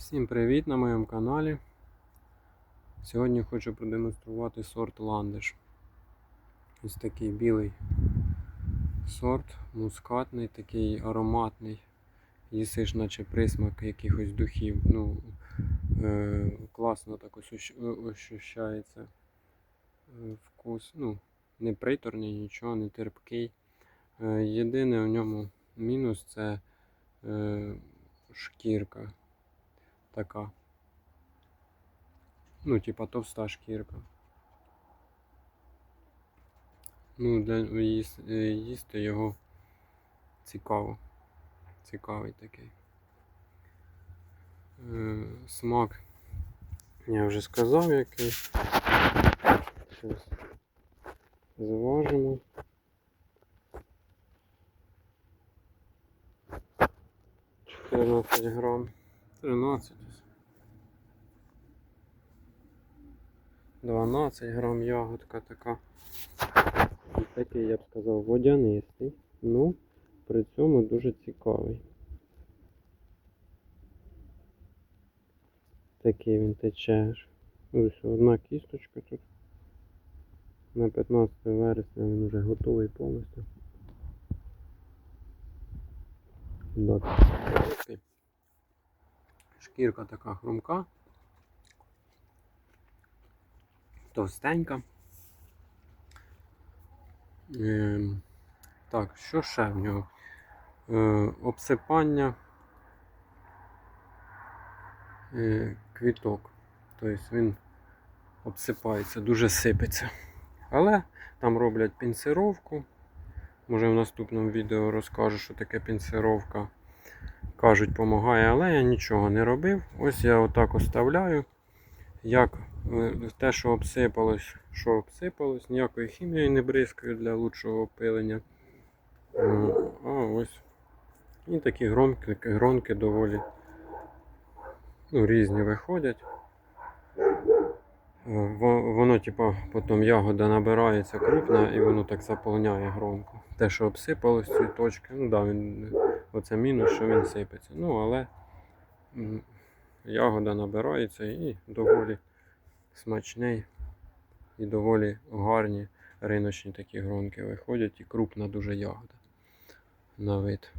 Всім привіт на моєму каналі. Сьогодні хочу продемонструвати сорт ландиш. Ось такий білий сорт, мускатний, такий ароматний. Їсиш, наче присмак якихось духів. Ну, е, класно так ощущається е, вкус. Ну, не приторний, нічого, не терпкий. Е, єдине в ньому мінус це е, шкірка така. Ну, типа товста шкірка. Ну, для їс- е, їсти його цікаво. Цікавий такий. Е, Смак. Я вже сказав який. Щось зважимо. Чотирнадцять грам. 13. 12 грам ягодка така. І такий, я б сказав, водянистий. Ну, при цьому дуже цікавий. Такий він тече. Ось одна кісточка тут. На 15 вересня він вже готовий повністю. Такий. Шкірка така хрумка. Товстенька. Ем, так, що ще в нього? Е, обсипання е, квіток. Тобто він обсипається, дуже сипеться. Але там роблять пінцировку. Може в наступному відео розкажу, що таке пінцировка. Кажуть, допомагає, але я нічого не робив. Ось я отак оставляю. Як е, те, що обсипалось, що обсипалось, ніякої хімії не бризкаю для лучшого опилення. Е, А ось. І такі гронки, гронки доволі ну, різні виходять. Е, Воно, типа, потім ягода набирається крупна і воно так заповняє гронку. Те, що обсипалось цвіточки, ну да, він, оце мінус, що він сипеться. Ну, але ягода набирається і доволі смачний і доволі гарні риночні такі гронки виходять і крупна дуже ягода на вид.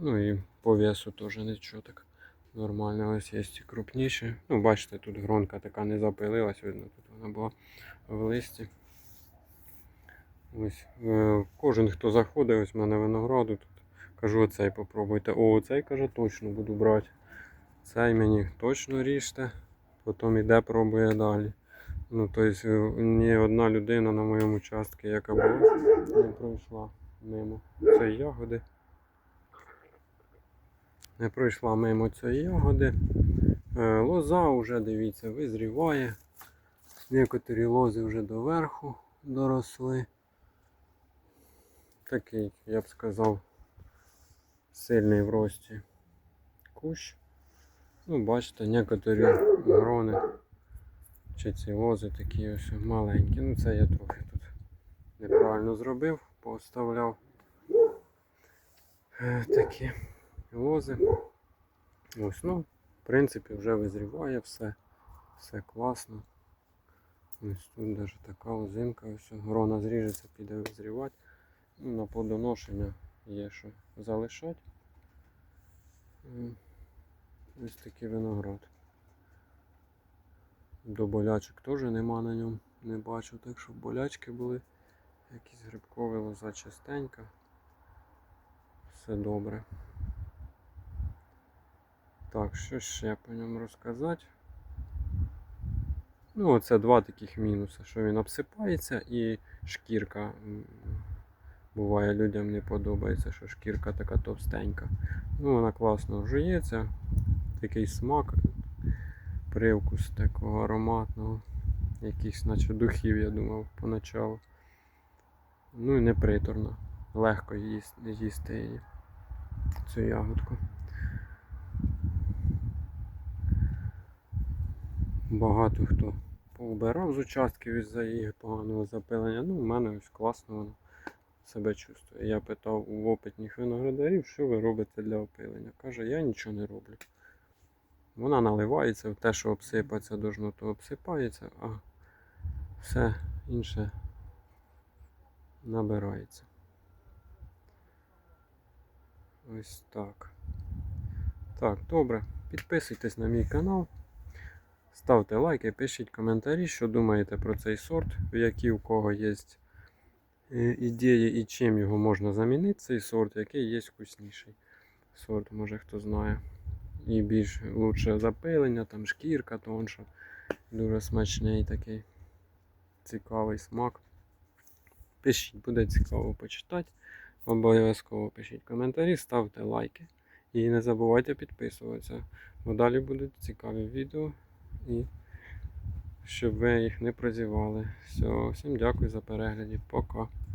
Ну і по весу теж нічого так нормально. Ось є і крупніші. Ну, бачите, тут гронка така не запилилась, видно, тут вона була в листі. Ось, е, кожен, хто заходить, ось в мене винограду, тут кажу, оцей попробуйте. О, оцей каже, точно буду брати. Цей мені точно ріжте, потім іде пробує далі. Ну, тобто ні одна людина на моєму участку, яка була, не пройшла мимо цієї ягоди. Не пройшла мимо цієї ягоди. Е, Лоза вже, дивіться, визріває. Некоторі лози вже доверху доросли. Такий, я б сказав, сильний в рості кущ. Ну, бачите, некоторі грони чи ці лози такі ось маленькі. Ну це я трохи тут неправильно зробив, поставляв е, такі лози. Ось, ну, в принципі, вже визріває все, все класно. Ось тут навіть така лозинка, ось грона зріжеться, піде визрівати. На плодоношення є що залишати. Ось такий виноград. До болячок теж нема на ньому, не бачу, так що болячки були. Якісь грибкові лоза чистенька. Все добре. Так, що ще по ньому розказати? Ну, оце два таких мінуси, що він обсипається і шкірка. Буває, людям не подобається, що шкірка така товстенька. Ну, вона класно жується, такий смак, привкус такого ароматного, якийсь наче духів, я думав, поначалу. Ну і не приторно. Легко їсти, їсти її, цю ягодку. Багато хто поубирав з участків із-за її поганого запилення. Ну, в мене ось класно воно себе чувствує. Я питав у опитних виноградарів, що ви робите для опилення. Каже, я нічого не роблю. Вона наливається, те, що обсипаться должно, то обсипається, а все інше набирається. Ось так. Так, добре. Підписуйтесь на мій канал. Ставте лайки, пишіть коментарі, що думаєте про цей сорт, в які у кого є ідеї і чим його можна замінити, цей сорт, який є вкусніший сорт, може хто знає. І більш лучше запилення, там шкірка тонша, дуже смачний такий цікавий смак. Пишіть, буде цікаво почитати. Обов'язково пишіть коментарі, ставте лайки. І не забувайте підписуватися. Бо далі будуть цікаві відео. І щоб ви їх не прозівали. Все, всім дякую за перегляд. Пока.